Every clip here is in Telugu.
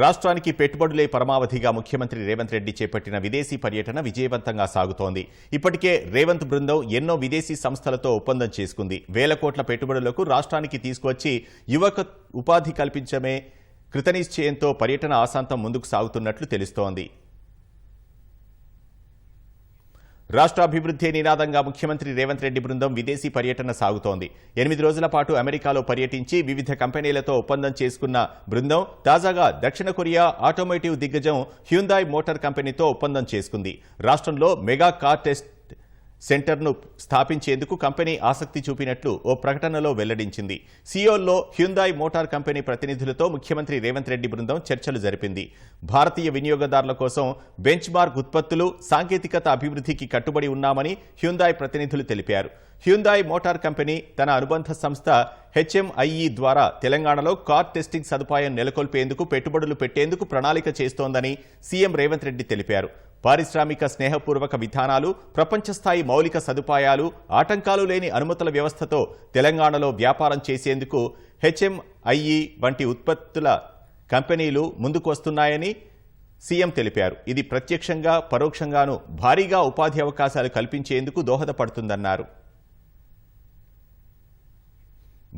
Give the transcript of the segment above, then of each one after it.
రాష్ట్రానికి పెట్టుబడులే పరమావధిగా ముఖ్యమంత్రి రేవంత్ రెడ్డి చేపట్టిన విదేశీ పర్యటన విజయవంతంగా సాగుతోంది. ఇప్పటికే రేవంత్ బృందం ఎన్నో విదేశీ సంస్థలతో ఒప్పందం చేసుకుంది. వేల కోట్ల పెట్టుబడులకు రాష్ట్రానికి తీసుకువచ్చి యువక ఉపాధి కల్పించమే కృతనిశ్చయంతో పర్యటన ఆశాంతం ముందుకు సాగుతున్నట్లు తెలుస్తోంది. రాష్ట్రాభివృద్ధి నినాదంగా ముఖ్యమంత్రి రేవంత్ రెడ్డి బృందం విదేశీ పర్యటన సాగుతోంది. ఎనిమిది రోజుల పాటు అమెరికాలో పర్యటించి వివిధ కంపెనీలతో ఒప్పందం చేసుకున్న బృందం తాజాగా దక్షిణ కొరియా ఆటోమోటివ్ దిగ్గజం హ్యూందాయ్ మోటార్ కంపెనీతో ఒప్పందం చేసుకుంది. రాష్ట్రంలో మెగా కార్ టెస్ట్ సెంటర్ను స్థాపించేందుకు కంపెనీ ఆసక్తి చూపినట్లు ఓ ప్రకటనలో వెల్లడించింది. సియోల్లో హ్యుందాయ్ మోటార్ కంపెనీ ప్రతినిధులతో ముఖ్యమంత్రి రేవంత్ రెడ్డి బృందం చర్చలు జరిపింది. భారతీయ వినియోగదారుల కోసం బెంచ్ మార్క్ ఉత్పత్తులు సాంకేతికత అభివృద్ధికి కట్టుబడి ఉన్నామని హ్యుందాయ్ ప్రతినిధులు తెలిపారు. హ్యుందాయ్ మోటార్ కంపెనీ తన అనుబంధ సంస్థ హెచ్ఎంఐఈ ద్వారా తెలంగాణలో కార్ టెస్టింగ్ సదుపాయం నెలకొల్పేందుకు పెట్టుబడులు పెట్టేందుకు ప్రణాళిక చేస్తోందని సీఎం రేవంత్ రెడ్డి తెలిపారు. పారిశ్రామిక స్నేహపూర్వక విధానాలు ప్రపంచస్థాయి మౌలిక సదుపాయాలు ఆటంకాలు లేని అనుమతుల వ్యవస్థతో తెలంగాణలో వ్యాపారం చేసేందుకు హెచ్ఎంఐఈ వంటి ఉత్పత్తుల కంపెనీలు ముందుకు వస్తున్నాయని సీఎం తెలిపారు. ఇది ప్రత్యక్షంగా పరోక్షంగాను భారీగా ఉపాధి అవకాశాలు కల్పించేందుకు దోహదపడుతుందన్నారు.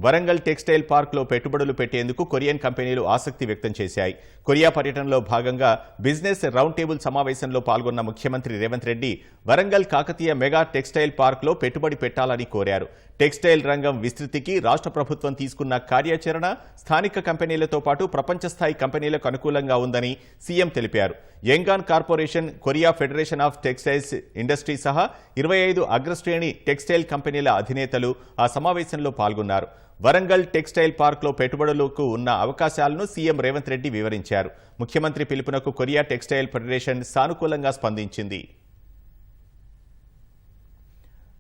వరంగల్ టెక్స్టైల్ పార్క్లో పెట్టుబడులు పెట్టేందుకు కొరియన్ కంపెనీలు ఆసక్తి వ్యక్తం చేశాయి. కొరియా పర్యటనలో భాగంగా బిజినెస్ రౌండ్ టేబుల్ సమావేశంలో పాల్గొన్న ముఖ్యమంత్రి రేవంత్ రెడ్డి వరంగల్ కాకతీయ మెగా టెక్స్టైల్ పార్క్లో పెట్టుబడి పెట్టాలని కోరారు. టెక్స్టైల్ రంగం విస్తృతికి రాష్ట్ర ప్రభుత్వం తీసుకున్న కార్యాచరణ స్థానిక కంపెనీలతో పాటు ప్రపంచ స్థాయి కంపెనీలకు అనుకూలంగా ఉందని సీఎం తెలిపారు. Youngone corporation Korea federation of textiles industry సహా ఇరవై ఐదు అగ్రశ్రేణి టెక్స్టైల్ కంపెనీల అధినేతలు ఆ సమావేశంలో పాల్గొన్నారు. వరంగల్ టెక్స్టైల్ పార్క్లో పెట్టుబడులకు ఉన్న అవకాశాలను సీఎం రేవంత్ రెడ్డి వివరించారు. ముఖ్యమంత్రి పిలుపునకు కొరియా టెక్స్టైల్ ఫెడరేషన్ సానుకూలంగా స్పందించింది.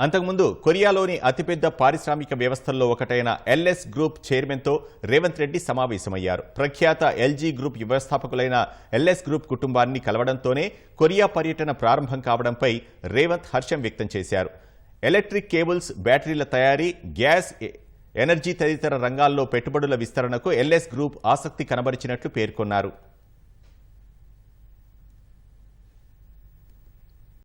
అంతకుముందు కొరియాలోని అతిపెద్ద పారిశ్రామిక వ్యవస్థల్లో ఒకటైన ఎల్ఎస్ గ్రూప్ చైర్మన్తో రేవంత్ రెడ్డి సమావేశమయ్యారు. ప్రఖ్యాత ఎల్జీ గ్రూప్ వ్యవస్థాపకులైన ఎల్ఎస్ గ్రూప్ కుటుంబాన్ని కలవడంతోనే కొరియా పర్యటన ప్రారంభం కావడంపై రేవంత్ హర్షం వ్యక్తం చేశారు. ఎలక్ట్రిక్ కేబుల్స్ బ్యాటరీల తయారీ గ్యాస్ ఎనర్జీ తదితర రంగాల్లో పెట్టుబడుల విస్తరణకు ఎల్ఎస్ గ్రూప్ ఆసక్తి కనబరిచినట్లు పేర్కొన్నారు.